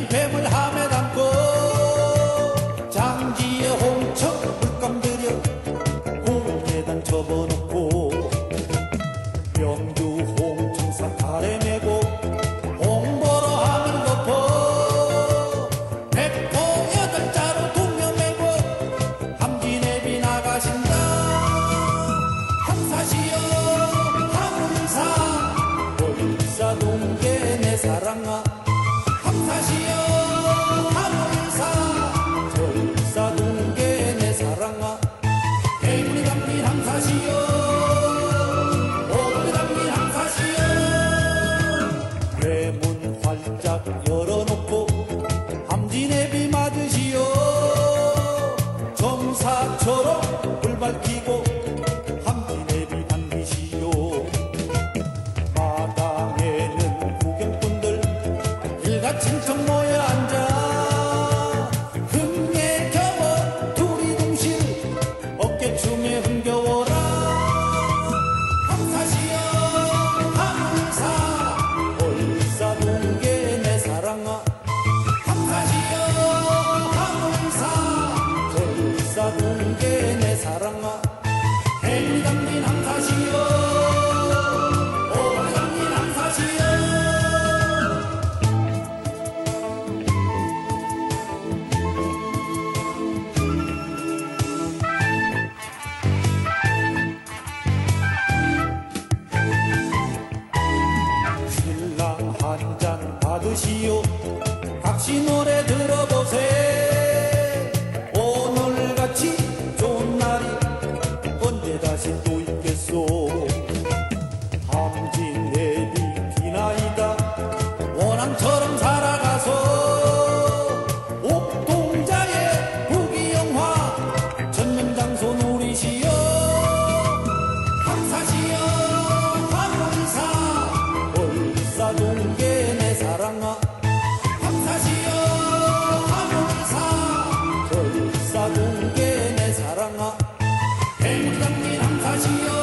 한 뱀을 함에 담고 장지에 홍청 물감 들여 공계단 접어놓고 활짝 열어놓고 함진의 비 맞으시오. 정사처럼 불밝히 よ立ちのれ。 행복이 남사지요.